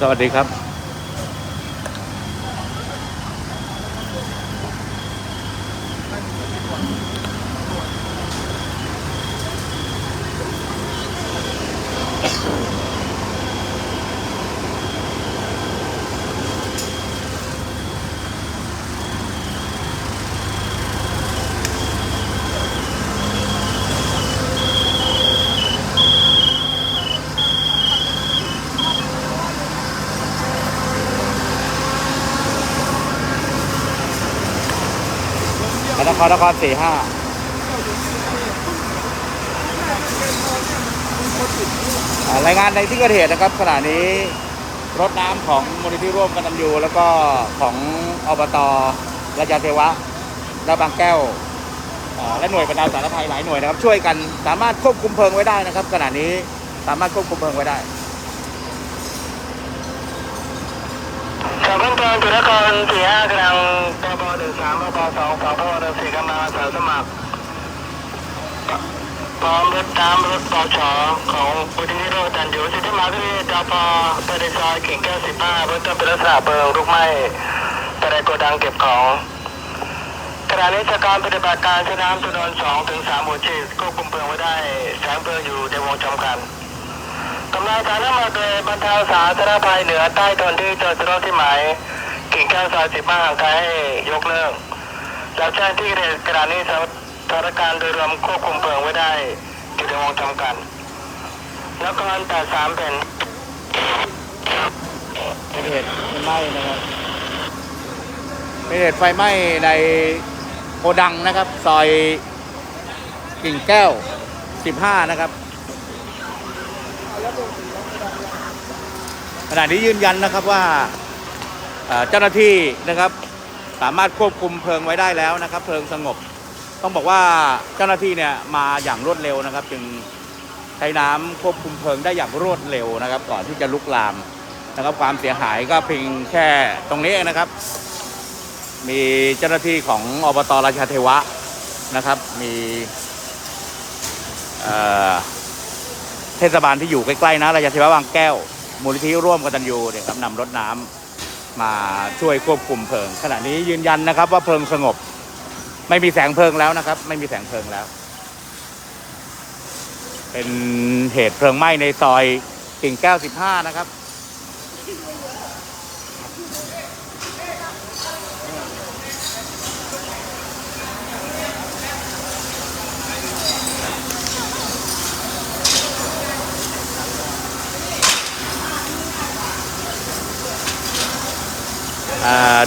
สวัสดีครับ นครนครสี่ห้ารายงานในที่เกิดเหตุนะครับขณะนี้รถน้ำของมูลนิธิร่วมกันตันยูแล้วก็ของอบตราชาเทวะและบางแก้วและหน่วยบรรเทาสารภัยหลายหน่วยนะครับ ช่วยกันสามารถควบคุมเพลิงไว้ได้นะครับขณะนี้สามารถควบคุมเพลิงไว้ได้ จากเบื้องต้นจุดนครสี่ห้ากำลังปบหนึ่งสามปบสองสองปบหนึ่งสี่กำลังอาสาสมัครพร้อมรถน้ำรถปชของบุรีโรตันอยู่สิทธิมาที่ดปปฏิซอยกิ่งแก้วสิบห้าเบื้องต้นเป็นลักษณะเพลิงลุกไหม้ภายในโกดังเก็บของขณะนี้จากการปฏิบัติการใช้น้ำจำนวนสองถึงสามหัวฉีดควบคุมเพลิงไว้ได้แสงเพลิงอยู่ในวงจำกัดกำลังการนำมาโดยบรรเทาสาธารณภัยเหนือใต้ทนที่เจอดรถที่หมาย กิ่งแก้วซอยสิบห้าห่างไกลให้ยกเลิกแล้วแจ้งที่เกิดเหตุขณะนี้สถานการณ์โดยรวมควบคุมเพลิงไว้ได้อยู่ในวงจำกัดแล้วก็อันแปดสามเป็นเป็นเหตุไฟไหม้นะครับเป็นเหตุไฟไหม้ในโกดังนะครับ ซอยกิ่งแก้ว 15 นะครับขณะนี้ยืนยันนะครับว่า เจ้าหน้าที่นะครับสามารถควบคุมเพลิงไว้ได้แล้วนะครับเพลิงสงบ ต้องบอกว่าเจ้าหน้าที่เนี่ยมาอย่างรวดเร็วนะครับ จึงใช้น้ำควบคุมเพลิงได้อย่างรวดเร็วนะครับ ก่อนที่จะลุกลามนะครับความเสียหายก็เพียงแค่ตรงนี้เองนะครับ มีเจ้าหน้าที่ของอบตราชาเทวะนะครับ มีเเทศบาลที่อยู่ใกล้ๆนะราชาเทวะบางแก้วมูลนิธิร่วมกันตันยูเนี่ยครับนำรถน้ำ มาช่วยควบคุมเพลิง ขณะนี้ยืนยันนะครับว่าเพลิงสงบ ไม่มีแสงเพลิงแล้วนะครับ ไม่มีแสงเพลิงแล้ว เป็นเหตุเพลิงไหม้ในซอยกิ่งแก้ว 15 นะครับ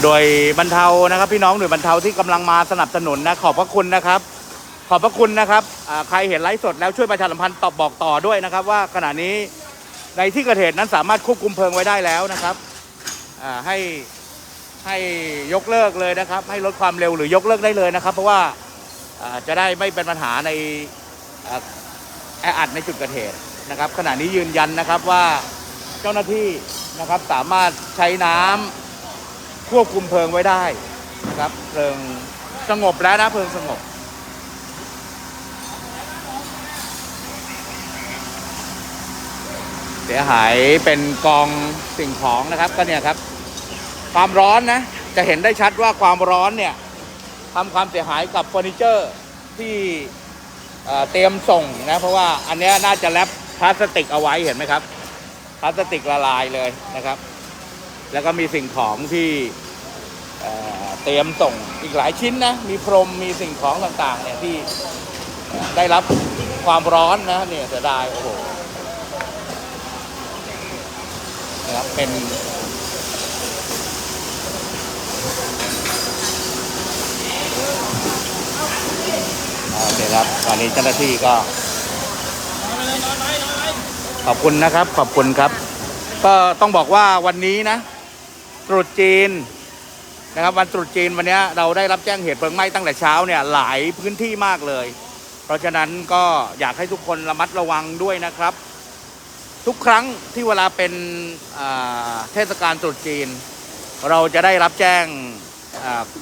โดยบรรเทานะครับ พี่น้องหน่วยบรรเทาที่กำลังมาสนับสนุนนะขอบพระคุณนะครับ ขอบพระคุณนะครับใครเห็นไลฟ์สดแล้วช่วยประชาสัมพันธ์ตอบบอกต่อด้วยนะครับ ว่าขณะนี้ในที่เกิดเหตุนั้นสามารถควบคุมเพลิงไว้ได้แล้วนะครับให้ให้ยกเลิกเลยนะครับ ให้ลดความเร็วหรือยกเลิกได้เลยนะครับ เพราะว่าจะได้ไม่เป็นปัญหาในแออัดในจุดเกิดเหตุนะครับ ขณะนี้ยืนยันนะครับว่าเจ้าหน้าที่นะครับสามารถใช้น้ำ ควบคุมเพลิงไว้ได้นะครับเพลิงสงบแล้วนะเพลิงสงบเสียหายเป็นกองสิ่งของนะครับก็เนี่ยครับ ความร้อนนะจะเห็นได้ชัดว่าความร้อนเนี่ยทำความเสียหายกับเฟอร์นิเจอร์ที่เตรียมส่งนะเพราะว่าอันนี้น่าจะแรปพลาสติกเอาไว้เห็นไหมครับพลาสติกละลายเลยนะครับ แล้วก็มีสิ่งของที่ เตรียมส่งอีกหลายชิ้นนะ มีพรมมีสิ่งของต่างๆเนี่ยที่ได้รับความร้อนนะเนี่ยเสียดายโอ้โหนะครับเป็นโอเคครับตอนนี้เจ้าหน้าที่ก็ขอบคุณนะครับ ขอบคุณครับ ก็ต้องบอกว่าวันนี้นะ ตรุษจีน นะครับวันตรุษจีนวันนี้เราได้รับแจ้งเหตุเพลิงไหม้ตั้งแต่เช้าเนี่ยหลายพื้นที่มากเลย เพราะฉะนั้นก็อยากให้ทุกคนระมัดระวังด้วยนะครับ ทุกครั้งที่เวลาเป็นเทศกาลตรุษจีน เราจะได้รับแจ้ง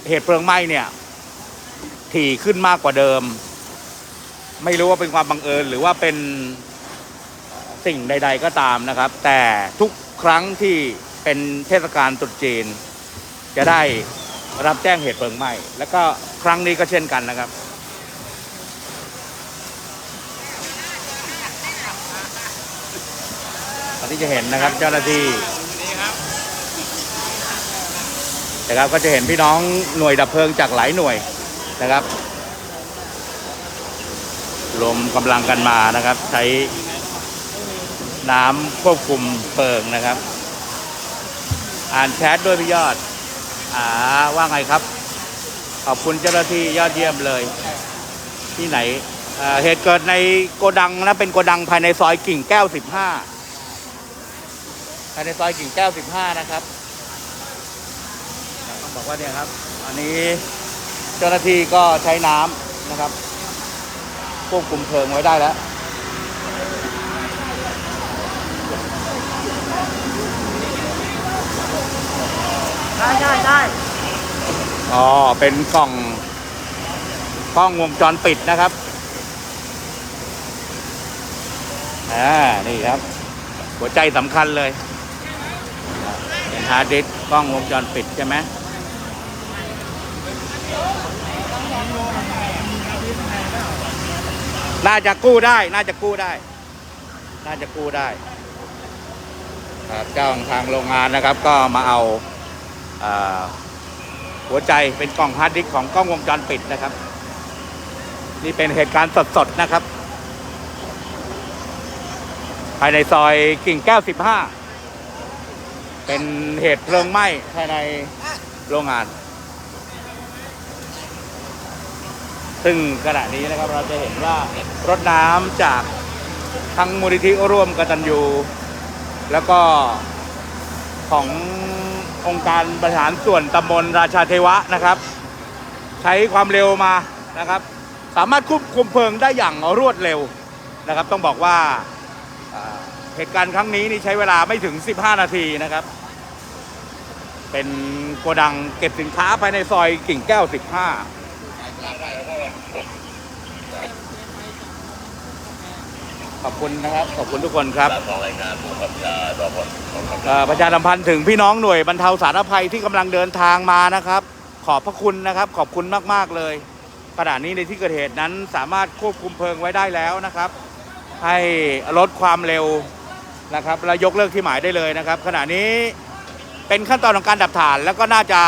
เหตุเพลิงไหม้เนี่ยถี่ขึ้นมากกว่าเดิม ไม่รู้ว่าเป็นความบังเอิญหรือว่าเป็นสิ่งใด ๆก็ตามนะครับ แต่ทุกครั้งที่เป็นเทศกาลตรุษจีน จะได้รับแจ้งเหตุเพลิงไหม้แล้วก็ครั้งนี้ก็เช่นกันนะครับ ตอนที่จะเห็นนะครับเจ้าหน้าที่นะครับก็จะเห็นพี่น้องหน่วยดับเพลิงจากหลายหน่วยนะครับรวมกำลังกันมานะครับ ใช้น้ำควบคุมเพลิงนะครับ อ่านแชทด้วยพี่ยอด อ่าว่าไงครับ ขอบคุณเจ้าหน้าที่ยอดเยี่ยมเลย ที่ไหนอ่าเหตุเกิดในโกดังนะเป็นโกดังภายในซอยกิ่งแก้ว15ภายในซอยกิ่งแก้ว15นะครับต้องบอกว่าเนี่ยครับ อันนี้เจ้าหน้าที่ก็ใช้น้ำนะครับควบคุมเพลิงไว้ได้แล้ว ได้ได้ได้อ๋อ เป็นกล่องกล้องวงจรปิดนะครับ อ่า นี่ครับ หัวใจสำคัญเลยเป็นฮาร์ดดิสกล้องวงจรปิดใช่ไหมน่าจะกู้ได้ น่าจะกู้ได้ น่าจะกู้ได้ครับเจ้าของทางโรงงานนะครับ ก็มาเอา หัวใจเป็นกล่องฮาร์ดดิสก์ของกล้องวงจรปิดนะครับ นี่เป็นเหตุการณ์สดๆนะครับ ภายในซอยกิ่งแก้ว 15 เป็นเหตุเพลิงไหม้ภายในโรงงาน ซึ่งขณะนี้นะครับเราจะเห็นว่ารถน้ำจากทั้งมูลนิธิร่วมกตัญญูแล้วก็ของ องค์การบริหารส่วนตำบลราชาเทวะนะครับ ใช้ความเร็วมานะครับ สามารถควบคุมเพลิงได้อย่างรวดเร็วนะครับ ต้องบอกว่าเหตุการณ์ครั้งนี้นี่ใช้เวลาไม่ถึง 15 นาทีนะครับ เป็นโกดังเก็บสินค้าภายในซอยกิ่งแก้ว 15 ขอบคุณนะครับ ขอบคุณทุกคนครับเอ่อประชาสัมพันธ์ถึงพี่น้องหน่วยบรรเทาสาธารณภัยที่กำลังเดินทางมานะครับ ขอบพระคุณนะครับ ขอบคุณมาก ๆ เลยขณะนี้ในที่เกิดเหตุนั้นสามารถควบคุมเพลิงไว้ได้แล้วนะครับ ให้ลดความเร็วนะครับและยกเลิกที่หมายได้เลยนะครับ ขณะนี้เป็นขั้นตอนของการดับถ่าน แล้วก็น่าจะ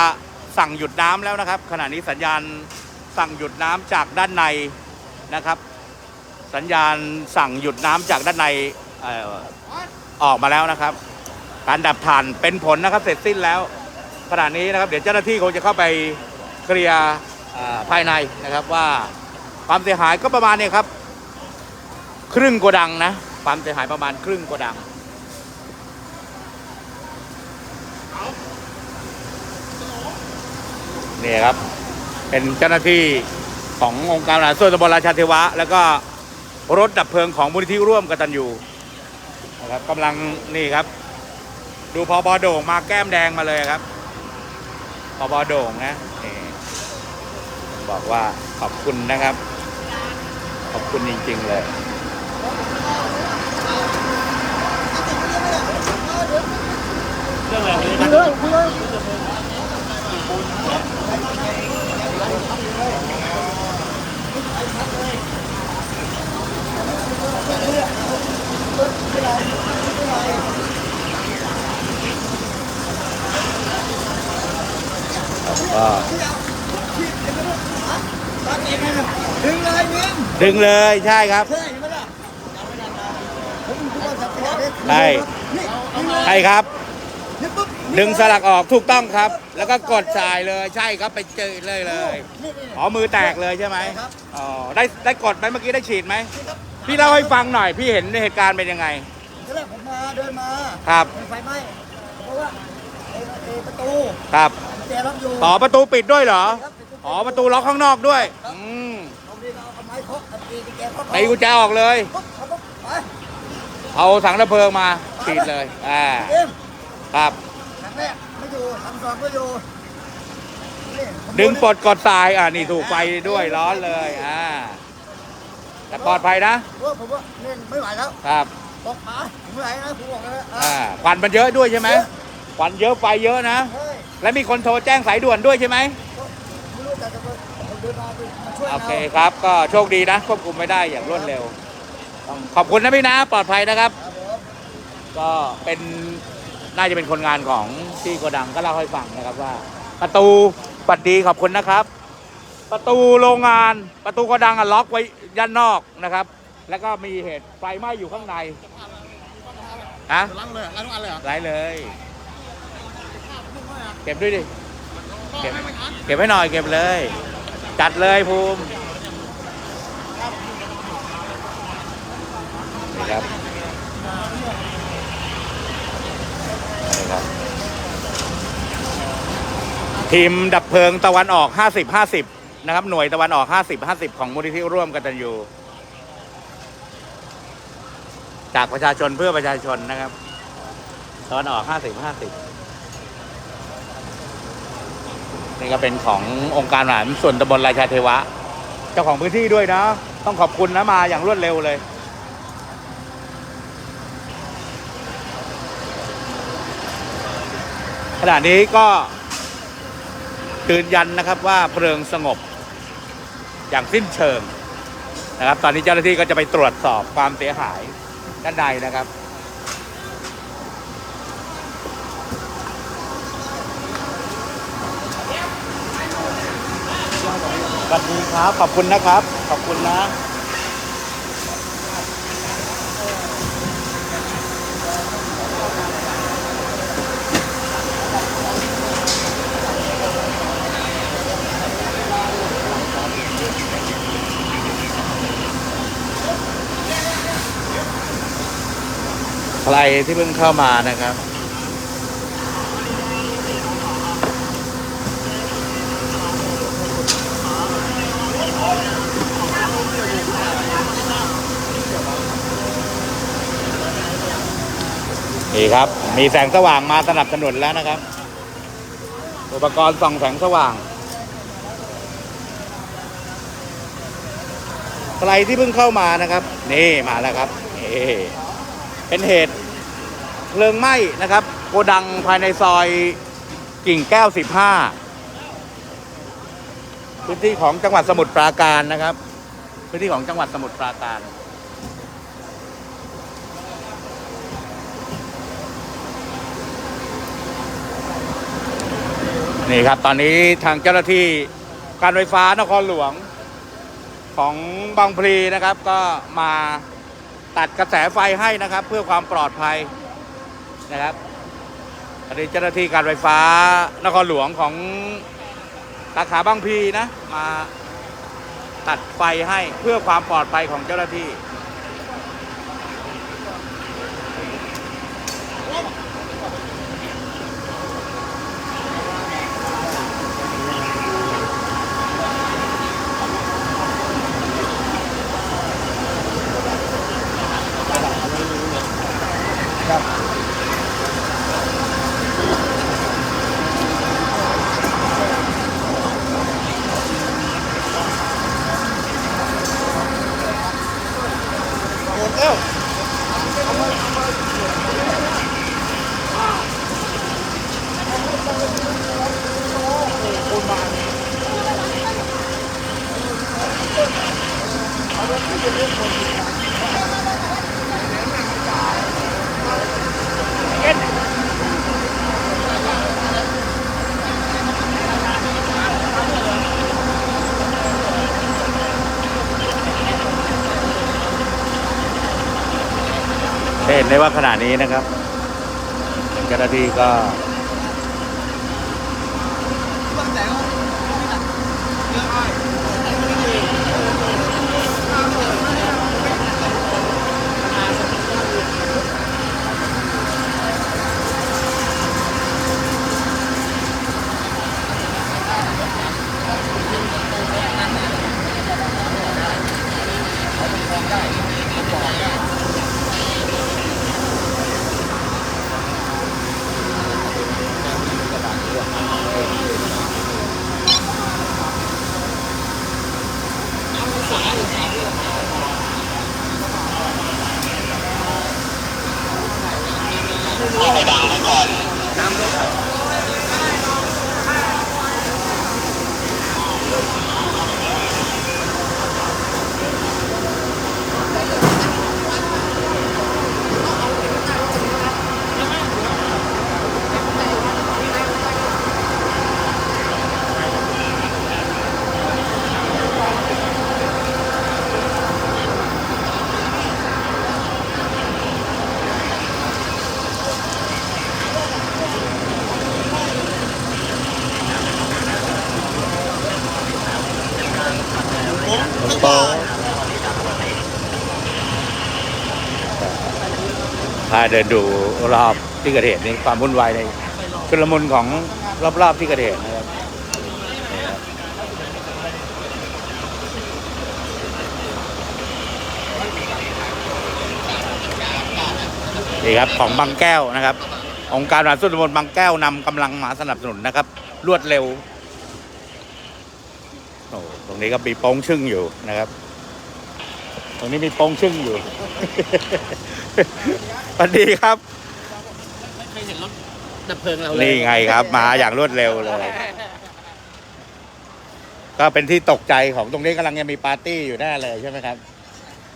สั่งหยุดน้ำแล้วนะครับ ขณะนี้สัญญาณสั่งหยุดน้ำจากด้านในนะครับ สัญญาณสั่งหยุดน้ำจากด้านในเอ่อออกมาแล้วนะครับ การดับถ่านเป็นผลนะครับเสร็จสิ้นแล้วขณะนี้นะครับ เดี๋ยวเจ้าหน้าที่คงจะเข้าไปเคลียร์อ่าภายในนะครับว่าความเสียหายก็ประมาณเนี้ครับ ครึ่งโกดังนะ ความเสียหายประมาณครึ่งโกดัง นี่ครับ เป็นเจ้าหน้าที่ขององค์การบริหารส่วนตำบลราชาเทวะ แล้วก็ รถดับเพลิงของมูลนิธิร่วมกตัญญูนะครับกำลังนี่ครับ ดูพอบอโด่งมาแก้มแดงมาเลยครับพอบอโด่งนะบอกว่าขอบคุณนะครับ ขอบคุณจริง ๆ เลย ก็ดึงเลยมินดึงเลยใช่ครับใช่ไหมล่ะผมคิดว่าสัตว์ประหลาดเนี่ยใช่ใช่ครับ ดึงสลักออกถูกต้องครับ แล้วก็กดสายเลยใช่ครับไปเจอเลยเลยอ๋อมือแตกเลยใช่ไหมครับอ๋อได้ได้กดไหมเมื่อกี้ได้ฉีดไหม พี่เล่าให้ฟังหน่อย พี่เห็นเหตุการณ์เป็นยังไงทีแรกผมมาเดินมาครับไฟไหม้เพราะว่าไอ้ไอ้ประตูครับกุญแจล็อกอยู่ต่อประตูปิดด้วยเหรอครับอ๋อประตูล็อกข้างนอกด้วยอืมบางทีเราเอาไม้เคาะตีกุญแจเคาะตีกุญแจออกเลย ปุ๊บเขาปุ๊บไปเอาถังดับเพลิงมาฉีดเลยอ่าเอ็มครับถังแรกไม่อยู่ถังสองก็อยู่นี่ผมดึงปลดกดทรายอ่านี่ถูกไฟด้วยร้อนเลยอ่า แต่ปลอดภัยนะว่าผมว่าเล่นไม่ไหวแล้วครับบอกป๋าผมไม่ไหวนะผมบอกเลยอ่าควันมันเยอะด้วยใช่ไหมควันเยอะไฟเยอะนะ เฮ้ยและมีคนโทรแจ้งสายด่วนด้วยใช่ไหมไม่รู้แต่จะมาผมเดินมามาช่วยโอเรา เคครับ ก็โชคดีนะ ควบคุมไม่ได้อย่างรวดเร็วต้องขอบคุณนะพี่นะ ปลอดภัยนะครับ ครับผมก็เป็นน่าจะเป็นคนงานของที่โกดังก็เล่าให้ฟังนะครับว่าประตูปัดดีขอบคุณนะครับ ประตูโรงงานประตูโกดังอะล็อกไว้ยันนอกนะครับ แล้วก็มีเหตุไฟไหม้อยู่ข้างในฮะล้างเลยล้างทุกอันเลยเหรอไรเลย เก็บด้วยดิ เก็บเก็บให้หน่อยเก็บเลย จัดเลยภูมินี่ครับนี่ครับ ทีมดับเพลิงตะวันออก 50 50 นะครับหน่วยตะวันออก 50 50 ของมูลนิธิร่วมกตัญญูจากประชาชนเพื่อประชาชนนะครับ ตะวันออก 50 50 นี่ก็เป็นขององค์การบริหารส่วนตำบลราชาเทวะ เจ้าของพื้นที่ด้วยนะ ต้องขอบคุณนะมาอย่างรวดเร็วเลยขณะนี้ก็ยืนยันนะครับว่าเพลิงสงบ อย่างสิ้นเชิงนะครับ ตอนนี้เจ้าหน้าที่ก็จะไปตรวจสอบความเสียหายด้านในนะครับสวัสดีครับ ขอบคุณนะครับ ขอบคุณนะ ใครที่เพิ่งเข้ามานะครับ นี่ครับ มีแสงสว่างมาสนับสนุนแล้วนะครับ อุปกรณ์ส่องแสงสว่างใครที่เพิ่งเข้ามานะครับ นี่มาแล้วครับนี่เป็นเหตุ เพลิงไหม้นะครับโกดังภายในซอยกิ่งแก้ว 15 พื้นที่ของจังหวัดสมุทรปราการนะครับ พื้นที่ของจังหวัดสมุทรปราการนี่ครับตอนนี้ทางเจ้าหน้าที่การไฟฟ้านครหลวงของบางพลีนะครับ ก็มาตัดกระแสไฟให้นะครับ เพื่อความปลอดภัย นะครับอันนี้เจ้าหน้าที่การไฟฟ้านครหลวงของสาขาบางพีนะมาตัดไฟให้เพื่อความปลอดภัยของเจ้าหน้าที่ เห็นได้ว่าขณะนี้นะครับเจ้าหน้าที่ก็ พาเดินดูรอบที่เกิดเหตุนี่ความวุ่นวายในชุลมุนของรอบๆที่เกิดเหตุนะครับนี่ครับของบางแก้วนะครับ องค์การบริหารส่วนบางแก้วนำกำลังมาสนับสนุนนะครับ รวดเร็วโอ้ตรงนี้ก็มีโป้งชึ่งอยู่นะครับ รงนี้มีโป้งชึ่งอยู่ สวัสดีครับ ไม่เห็นรถดับเพลิงเราเลยนี่ไงครับ มาอย่างรวดเร็วเลย ก็เป็นที่ตกใจของตรงนี้กำลังยังมีปาร์ตี้อยู่แน่เลยใช่ไหมครับ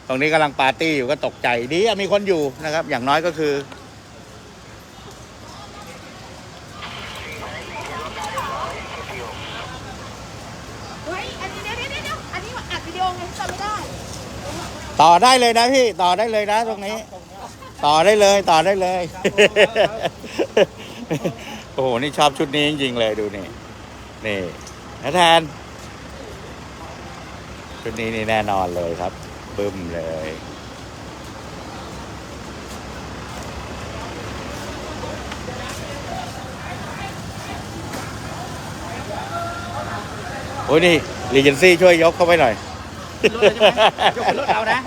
ตรงนี้กำลังปาร์ตี้อยู่ก็ตกใจดีอะมีคนอยู่นะครับ อย่างน้อยก็คือ เฮ้ยอันนี้เดี๋ยวเดี๋ยวเดี๋ยวอันนี้อัดวิดีโอไงจำไม่ได้ ต่อได้เลยนะพี่ต่อได้เลยนะตรงนี้ ต่อได้เลยต่อได้เลย โอ้โห นี่ชอบชุดนี้จริงๆเลยดูนี่ นี่นะแทน ชุดนี้นี่แน่นอนเลยครับ บึ้มเลยโอ้ยนี่รีเจนซี่ช่วยยกเข้าไปหน่อย รถเลยใช่ไหมยกเป็นรถเรานะ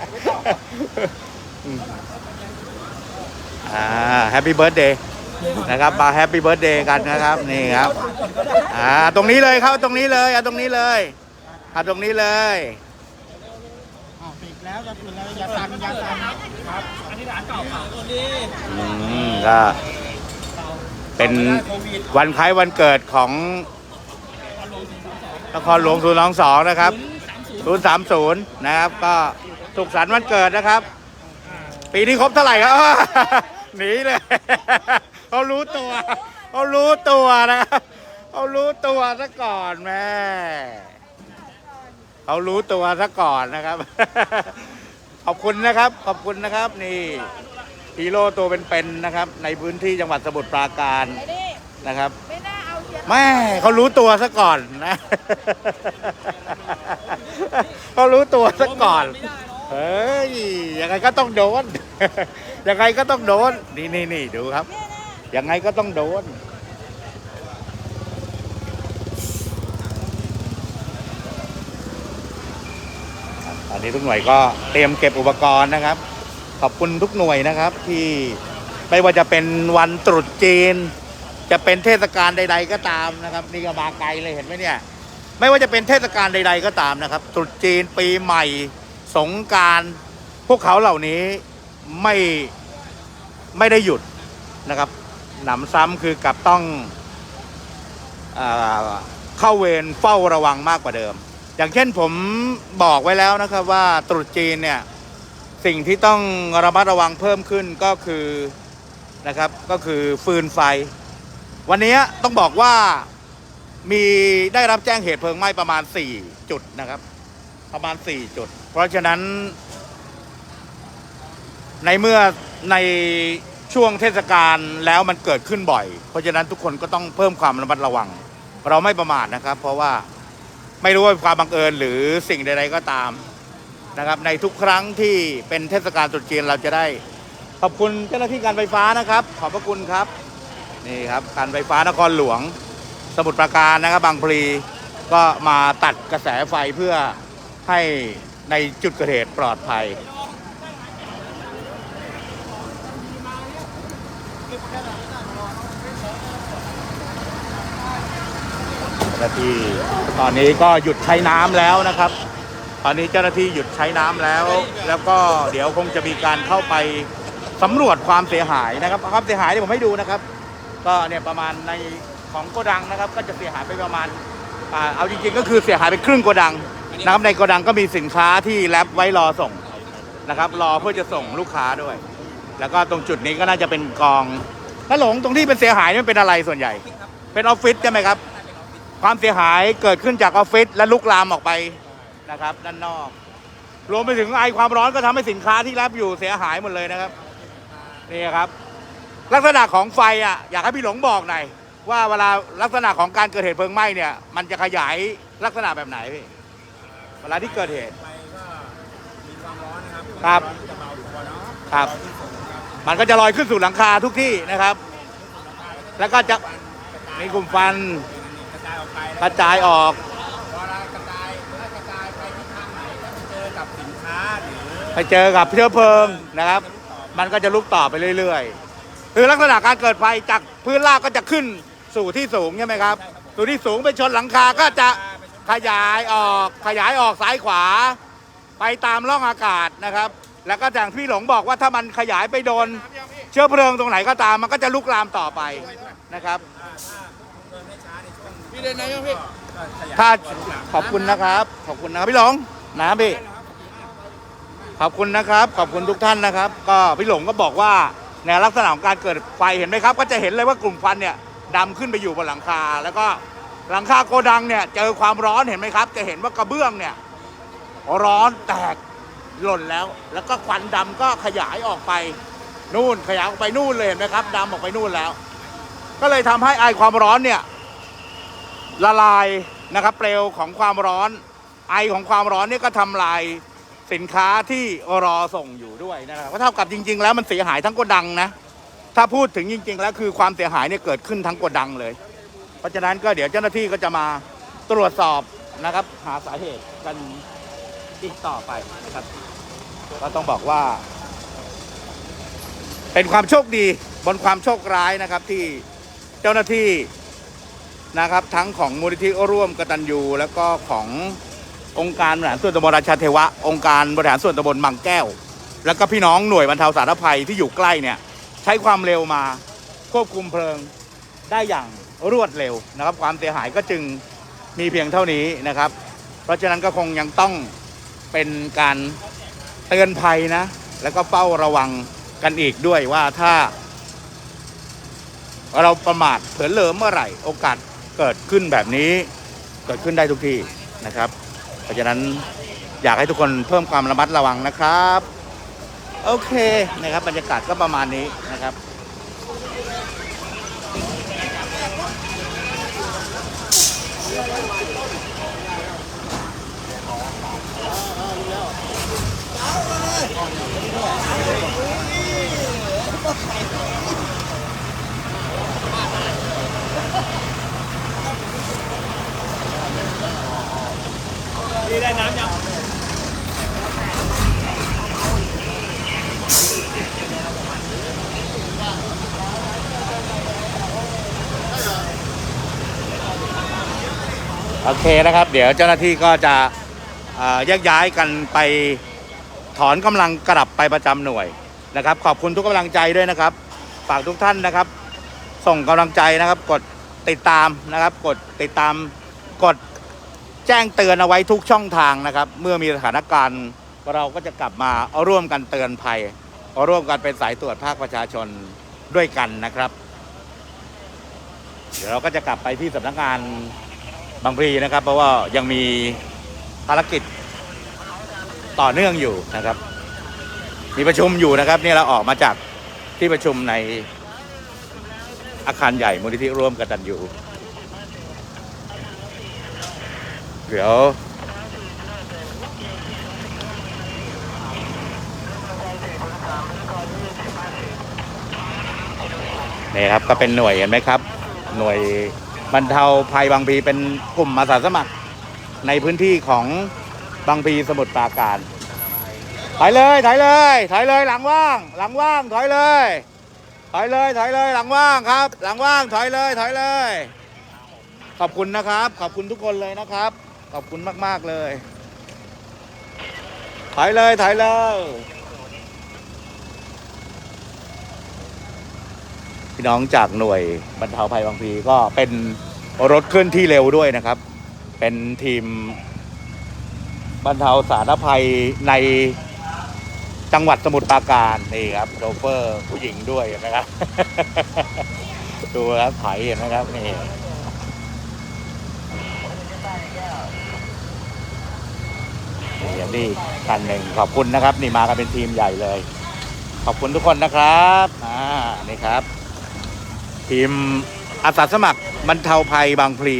อ่าแฮปปี้เบิร์ดเดย์นะครับมาแฮปปี้เบิร์ดเดย์กันนะครับนี่ครับอ่าตรงนี้เลยครับตรงนี้เลยเอาตรงนี้เลยเอาตรงนี้เลยอ๋อปิดแล้วจะปิดแล้วอย่าตันอย่าตันครับอันนี้ร้านเก่าค่ะตัวนี้อืมก็เป็นวันคล้ายวันเกิดของนครหลวงศูนย์สองนะครับ ศูนย์สามศูนย์นะครับ ก็สุขสันต์วันเกิดนะครับ ปีนี้ครบเท่าไหร่ครับ หนีเลยเขารู้ตัวเขารู้ตัวนะครับเขารู้ตัวซะก่อนแม่เขารู้ตัวซะก่อนนะครับ ขอบคุณนะครับ ขอบคุณนะครับ นี่ฮีโร่ตัวเป็นๆนะครับ ในพื้นที่จังหวัดสมุทรปราการไอ้นี่นะครับ ไม่น่าเอาเฮียแม่เขารู้ตัวซะก่อนนะ เขารู้ตัวซะก่อน เฮ้ย ยังไงก็ต้องโดน ยังไงก็ต้องโดน นี่นี่นี่ดูครับ ยังไงก็ต้องโดน ตอนนี้ทุกหน่วยก็เตรียมเก็บอุปกรณ์นะครับ ขอบคุณทุกหน่วยนะครับที่ไม่ว่าจะเป็นวันตรุษจีน จะเป็นเทศกาลใด ๆ ก็ตามนะครับ นี่ก็มาไกลเลยเห็นไหมเนี่ย ไม่ว่าจะเป็นเทศกาลใด ๆ ก็ตามนะครับตรุษจีนปีใหม่ สงการพวกเขาเหล่านี้ไม่ไม่ได้หยุดนะครับหนำซ้ำคือกับต้องเอเข้าเวรเฝ้าระวังมากกว่าเดิม อย่างเช่นผมบอกไว้แล้วนะครับว่าตรุษจีนเนี่ยสิ่งที่ต้องระมัดระวังเพิ่มขึ้นก็คือนะครับก็คือฟืนไฟ วันนี้ต้องบอกว่า มีได้รับแจ้งเหตุเพลิงไหม้ประมาณ 4 จุดนะครับ ประมาณ 4 จุด เพราะฉะนั้น ในเมื่อในช่วงเทศกาลแล้วมันเกิดขึ้นบ่อย เพราะฉะนั้นทุกคนก็ต้องเพิ่มความระมัดระวัง เราไม่ประมาทนะครับ เพราะว่าไม่รู้ว่าความบังเอิญหรือสิ่งใดๆก็ตามนะครับ ในทุกครั้งที่เป็นเทศกาลตรุษจีนเราจะได้ ขอบคุณเจ้าหน้าที่การไฟฟ้านะครับ ขอบพระคุณครับ นี่ครับ การไฟฟ้านครหลวง สมุทรปราการนะครับบางพลีก็มาตัดกระแสไฟเพื่อให้ในจุดเกิดเหตุปลอดภัย เจ้าหน้าที่ตอนนี้ก็หยุดใช้น้ำแล้วนะครับ ตอนนี้เจ้าหน้าที่หยุดใช้น้ำแล้ว แล้วก็เดี๋ยวคงจะมีการเข้าไปสำรวจความเสียหายนะครับความเสียหายที่ผมให้ดูนะครับ ก็เนี่ยประมาณใน ของโกดังนะครับ ก็จะเสียหายไปประมาณอาเอาจริงๆก็คือเสียหายไปครึ่งโกดังนะครับในโกดังก็มีสินค้าที่แรปไว้รอส่งนะครับ รอเพื่อจะส่งลูกค้าด้วย แล้วก็ตรงจุดนี้ก็น่าจะเป็นกองถ้าหลงตรงที่เป็นเสียหายนี่มันเป็นอะไรส่วนใหญ่ เป็นออฟฟิศใช่ไหมครับ ความเสียหายเกิดขึ้นจากออฟฟิศและลุกลามออกไปนะครับ ด้านนอก รวมไปถึงไอความร้อนก็ทำให้สินค้าที่รับอยู่เสียหายหมดเลยนะครับนี่ครับ ลักษณะของไฟอะอยากให้พี่หลงบอกหน่อย ว่าเวลาลักษณะของการเกิดเหตุเพลิงไหม้เนี่ยมันจะขยายลักษณะแบบไหนพี่เวลาที่เกิดเหตุ ไฟก็มีความร้อนนะครับครับร้อนที่จะเบาอยู่พอเนาะครับ ที่ส่งนะครับมันก็จะลอยขึ้นสู่หลังคาทุกที่นะครับ แล้วก็จะมีกลุ่มฟันกระจายออกไปกระจายออกเวลากระจายถ้ากระจายไปทิศทางไหนก็ไปเจอกับสินค้าหรือไปเจอกับเชื้อเพลิงนะครับ มันก็จะลุกต่อไปเรื่อยๆ คือลักษณะการเกิดไฟจากพื้นราบก็จะขึ้น สู่ที่สูงใช่ไหมครับ สู่ที่สูงไปชนหลังคาก็จะขยายออกขยายออกซ้ายขวา ไปตามร่องอากาศนะครับ แล้วก็อย่างที่หลงบอกว่าถ้ามันขยายไปโดน เชื้อเพลิงตรงไหนก็ตามมันก็จะลุกลามต่อไปนะครับพี่เดินไหนพี่ถ้าขอบคุณนะครับ ขอบคุณนะครับพี่หลงนะพี่ขอบคุณนะครับ ขอบคุณทุกท่านนะครับ ก็พี่หลงก็บอกว่าในลักษณะของการเกิดไฟเห็นไหมครับ ก็จะเห็นเลยว่ากลุ่มควันเนี่ย ดำขึ้นไปอยู่บนหลังคา แล้วก็หลังคาโกดังเนี่ยเจอความร้อนเห็นไหมครับ จะเห็นว่ากระเบื้องเนี่ยร้อนแตกหล่นแล้ว แล้วก็ควันดำก็ขยายออกไปนู่นขยายออกไปนู่นเลยเห็นไหมครับดำออกไปนู่นแล้ว ก็เลยทำให้ไอความร้อนเนี่ยละลายนะครับ เปลวของความร้อน ไอของความร้อนเนี่ยก็ทำลายสินค้าที่รอส่งอยู่ด้วยนะครับก็เท่ากับจริง ๆ แล้วมันเสียหายทั้งโกดังนะ ถ้าพูดถึงจริง ๆ แล้วคือความเสียหายเนี่ยเกิดขึ้นทั้งโกดังเลย เพราะฉะนั้นก็เดี๋ยวเจ้าหน้าที่ก็จะมาตรวจสอบนะครับ หาสาเหตุกันอีกต่อไปนะครับ ก็ต้องบอกว่า เป็นความโชคดีบนความโชคร้ายนะครับที่เจ้าหน้าที่นะครับ ทั้งของมูลนิธิร่วมกตัญญูแล้วก็ขององค์การบริหารส่วนตำบลราชาเทวะ องค์การบริหารส่วนตำบลบางแก้ว แล้วก็พี่น้องหน่วยบรรเทาสาธารณภัยที่อยู่ใกล้เนี่ย ใช้ความเร็วมาควบคุมเพลิงได้อย่างรวดเร็วนะครับ ความเสียหายก็จึงมีเพียงเท่านี้นะครับ เพราะฉะนั้นก็คงยังต้องเป็นการเตือนภัยนะ แล้วก็เฝ้าระวังกันอีกด้วยว่าถ้า เราประมาทเผลอเลอเมื่อไหร่ โอกาสเกิดขึ้นแบบนี้เกิดขึ้นได้ทุกที่นะครับ เพราะฉะนั้นอยากให้ทุกคนเพิ่มความระมัดระวังนะครับ โอเคนะครับบรรยากาศก็ประมาณนี้นะครับ โอเคนะครับ เดี๋ยวเจ้าหน้าที่ก็จะแยกย้ายกันไปถอนกำลังกลับไปประจำหน่วยนะครับ ขอบคุณทุกกำลังใจด้วยนะครับ ฝากทุกท่านนะครับ ส่งกำลังใจนะครับ กดติดตามนะครับ กดติดตามกดแจ้งเตือนเอาไว้ทุกช่องทางนะครับ เมื่อมีสถานการณ์เราก็จะกลับมาเอาร่วมกันเตือนภัย ร่วมกันเป็นสายตรวจภาคประชาชนด้วยกันนะครับ เดี๋ยวเราก็จะกลับไปที่สำนักงานบางพลีนะครับ เพราะว่ายังมีภารกิจต่อเนื่องอยู่นะครับ มีประชุมอยู่นะครับนี่เราออกมาจากที่ประชุมในอาคารใหญ่มูลนิธิร่วมกตันอยู่ เดี๋ยว นี่ครับก็เป็นหน่วยเห็นไหมครับ หน่วยบรรเทาภัยบางพีเป็นกลุ่มอาสาสมัคร ในพื้นที่ของบางพีสมุทรปราการถอยเลยถอยเลยถอยเลยหลังว่าง หลังว่างถอยเลยถอยเลยถอยเลยหลังว่างครับ หลังว่างถอยเลยถอยเลย ขอบคุณนะครับ ขอบคุณทุกคนเลยนะครับ ขอบคุณมาก ๆ เลยถอยเลยถอยเลย พี่น้องจากหน่วยบรรเทาภัยบางพีก็เป็นรถเคลื่อนที่เร็วด้วยนะครับ เป็นทีมบรรเทาสาธารณภัยในจังหวัดสมุทรปราการนี่ครับโชเฟอร์ผู้หญิงด้วยนไหมครับ ดูครับไถเห็นไหมครับนี่นี่อย่างนี้คันหนึ่งขอบคุณนะครับ นี่มากันเป็นทีมใหญ่เลย ขอบคุณทุกคนนะครับ อ่า นี่ครับ ทีมอาสาสมัครบรรเทาภัยบางพลี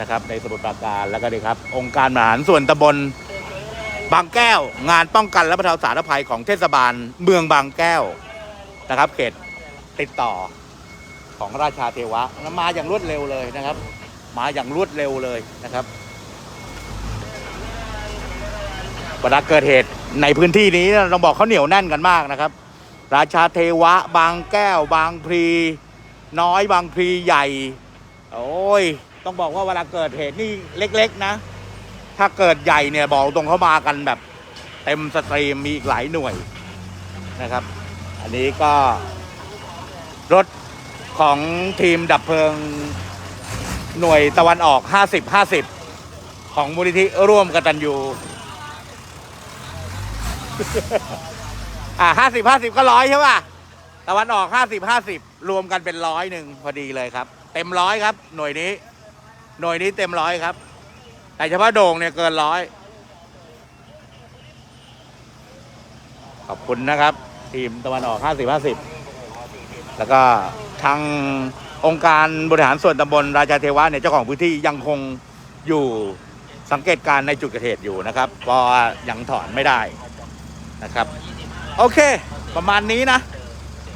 นะครับ ในสมุทรปราการแล้วก็นี่ครับ องค์การบริหารส่วนตำบลบางแก้ว งานป้องกันและบรรเทาสาธารณภัยของเทศบาลเมืองบางแก้วนะครับ เขตติดต่อของราชาเทวะมาอย่างรวดเร็วเลยนะครับ มาอย่างรวดเร็วเลยนะครับเวลาเกิดเหตุในพื้นที่นี้เราบอกเขาเหนียวแน่นกันมากนะครับ ราชาเทวะ บางแก้ว บางพลี น้อยบางพลีใหญ่ โอ้ย ต้องบอกว่าเวลาเกิดเหตุนี่เล็กๆนะ ถ้าเกิดใหญ่เนี่ยบอกตรงเขามากันแบบ เต็มสตรีมมีอีกหลายหน่วยนะครับ อันนี้ก็รถของทีมดับเพลิงหน่วยตะวันออก 50 50 ของมูลนิธิร่วมกตันยูอ่าห้าสิบห้าสิบก็ร้อยใช่ป่ะ ตะวันออกห้าสิบห้าสิบรวมกันเป็นร้อยหนึ่งพอดีเลยครับ เต็มร้อยครับ หน่วยนี้ หน่วยนี้เต็มร้อยครับ แต่เฉพาะโด่งเนี่ยเกินร้อย ขอบคุณนะครับ ทีมตะวันออกห้าสิบห้าสิบแล้วก็ทางองค์การบริหารส่วนตำบลราชาเทวะเนี่ยเจ้าของพื้นที่ยังคงอยู่สังเกตการณ์ในจุดเกิดเหตุอยู่นะครับเพราะยังถอนไม่ได้นะครับ โอเค ประมาณนี้นะ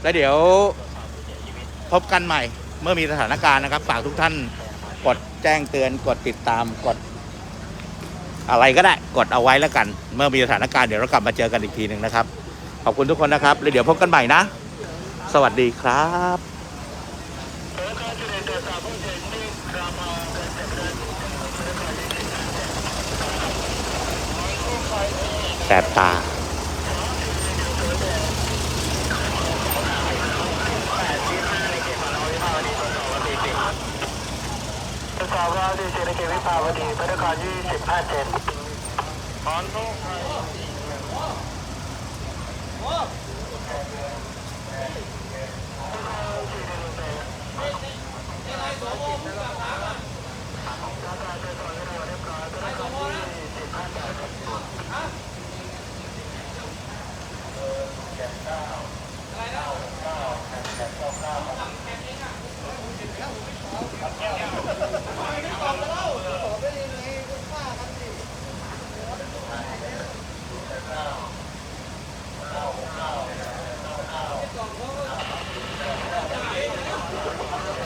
แล้วเดี๋ยวพบกันใหม่เมื่อมีสถานการณ์นะครับ ฝากทุกท่านกดแจ้งเตือนกดติดตามกด อะไรก็ได้กดเอาไว้แล้วกัน เมื่อมีสถานการณ์เดี๋ยวเรากลับมาเจอกันอีกทีหนึ่งนะครับ ขอบคุณทุกคนนะครับแล้วเดี๋ยวพบกันใหม่นะ สวัสดีครับแสบตา Aten.